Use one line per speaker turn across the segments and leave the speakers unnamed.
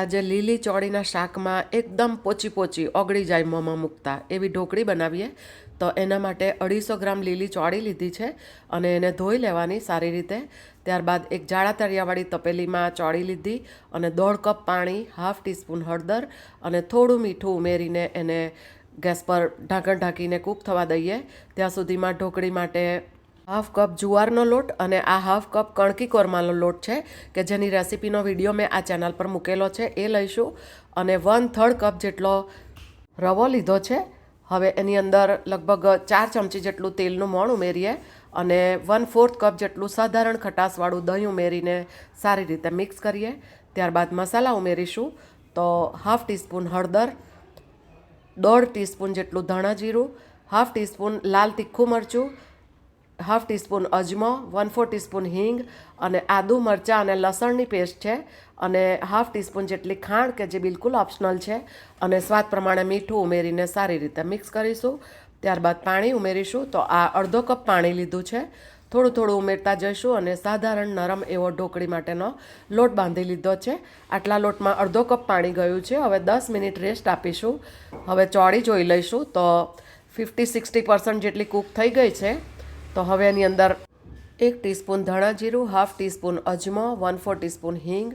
આજે લીલી ચોળીના શાકમાં એકદમ પોચી પોચી ઓગળી જાય મોંમાં મૂકતા. એવી ઢોકળી બનાવીએ તો એના માટે અઢીસો ગ્રામ લીલી ચોળી લીધી છે અને એને ધોઈ લેવાની સારી રીતે. ત્યારબાદ એક જાડા તળિયાવાળી તપેલીમાં ચોળી લીધી અને દોઢ કપ પાણી, હાફ ટીસ્પૂન હળદર અને થોડું મીઠું ઉમેરીને એને ગેસ પર ઢાંકણ ઢાંકીને કૂક થવા દઈએ. ત્યાં સુધીમાં ઢોકળી માટે હાફ કપ જુવારનો લોટ અને આ હાફ કપ કણકી કોરમાનો લોટ છે, કે જેની રેસીપીનો વીડિયો મેં આ ચેનલ પર મૂકેલો છે, એ લઈશું. અને વન થર્ડ કપ જેટલો રવો લીધો છે. હવે એની અંદર લગભગ ચાર ચમચી જેટલું તેલનું મોણ ઉમેરીએ અને વન ફોર્થ કપ જેટલું સાધારણ ખટાશવાળું દહીં ઉમેરીને સારી રીતે મિક્સ કરીએ. ત્યારબાદ મસાલા ઉમેરીશું. તો હાફ ટીસ્પૂન હળદર, દોઢ ટીસ્પૂન જેટલું ધાણા જીરું હાફ ટીસ્પૂન લાલ તીખું મરચું હાફ ટીસ્પૂન અજમો, વન ફોર ટીસ્પૂન હિંગ અને આદુ મરચાં અને લસણની પેસ્ટ છે અને હાફ ટીસ્પૂન જેટલી ખાંડ કે જે બિલકુલ ઓપ્શનલ છે અને સ્વાદ પ્રમાણે મીઠું ઉમેરીને સારી રીતે મિક્સ કરીશું. ત્યારબાદ પાણી ઉમેરીશું. તો આ અડધો કપ પાણી લીધું છે. થોડું થોડું ઉમેરતા જઈશું અને સાધારણ નરમ એવો ઢોકળી માટેનો લોટ બાંધી લીધો છે. આટલા લોટમાં અડધો કપ પાણી ગયું છે. હવે દસ મિનિટ રેસ્ટ આપીશું. હવે ચોળી જોઈ લઈશું. તો ફિફ્ટી, સિક્સટી પર્સન્ટ જેટલી કૂક થઈ ગઈ છે. તો હવે એની અંદર એક ટીસ્પૂન ધાણા જીરું, હાફ ટીસ્પૂન અજમો વન ફોર ટીસ્પૂન હિંગ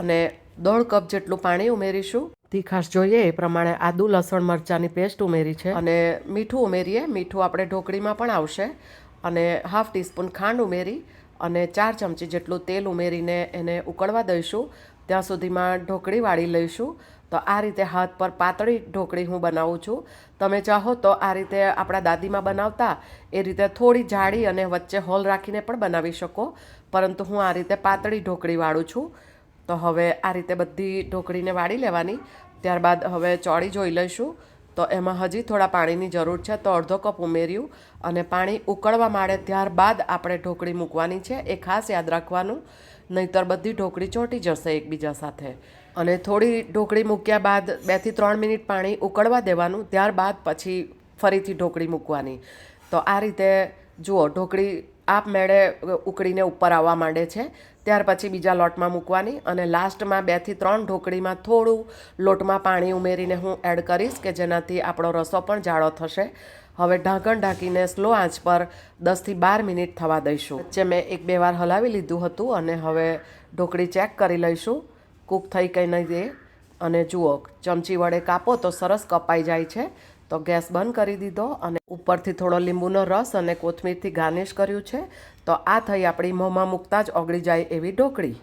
અને દોઢ કપ જેટલું પાણી ઉમેરીશું. તીખાશ જોઈએ, એ પ્રમાણે આદુ, લસણ, મરચાંની પેસ્ટ ઉમેરી છે. અને મીઠું ઉમેરીએ, મીઠું આપણે ઢોકળીમાં પણ આવશે. અને હાફ ટીસ્પૂન ખાંડ ઉમેરી અને ચાર ચમચી જેટલું તેલ ઉમેરીને એને ઉકળવા દઈશું. ત્યાં સુધીમાં ઢોકળી વાળી લઈશું. તો આ રીતે હાથ પર પાતળી ઢોકળી હું બનાવું છું. તમે ચાહો તો આ રીતે આપણા દાદીમાં બનાવતા એ રીતે થોડી જાડી અને વચ્ચે હોલ રાખીને પણ બનાવી શકો. પરંતુ હું આ રીતે પાતળી ઢોકળી વાળું છું. તો હવે આ રીતે બધી ઢોકળીને વાળી લેવાની. ત્યારબાદ હવે ચોળી જોઈ લઈશું. તો એમાં હજી થોડા પાણીની જરૂર છે. તો અડધો કપ ઉમેર્યું અને પાણી ઉકળવા માંડે ત્યારબાદ આપણે ઢોકળી મૂકવાની છે. એ ખાસ યાદ રાખવાનું. નહીંતર બધી ઢોકળી ચોંટી જશે એકબીજા સાથે. અને થોડી ઢોકળી મૂક્યા બાદ બેથી ત્રણ મિનિટ પાણી ઉકળવા દેવાનું, ત્યારબાદ પછી ફરીથી ઢોકળી મૂકવાની. તો આ રીતે જુઓ, ઢોકળી આપમેળે ઉકળીને ઉપર આવવા માંડે છે. ત્યાર પછી બીજા લોટમાં મૂકવાની અને લાસ્ટમાં બેથી ત્રણ ઢોકળીમાં થોડું લોટમાં પાણી ઉમેરીને હું એડ કરીશ કે જેનાથી આપણો રસો પણ જાડો થશે. હવે ઢાંકણ ઢાંકીને સ્લો આંચ પર દસથી બાર મિનિટ થવા દઈશું. વચ્ચે મેં એક બે વાર હલાવી લીધું હતું અને હવે ઢોકળી ચેક કરી લઈશું. કૂક થઈ કંઈ નહીં દે અને જુઓ, ચમચી વડે કાપો તો સરસ કપાઈ જાય છે. તો ગેસ બંધ કરી દીધો અને ઉપરથી થોડો લીંબુનો રસ અને કોથમીરથી ગાર્નિશ કર્યું છે. તો આ થઈ આપણી મોંમાં મૂકતા જ ઓગળી જાય એવી ઢોકળી.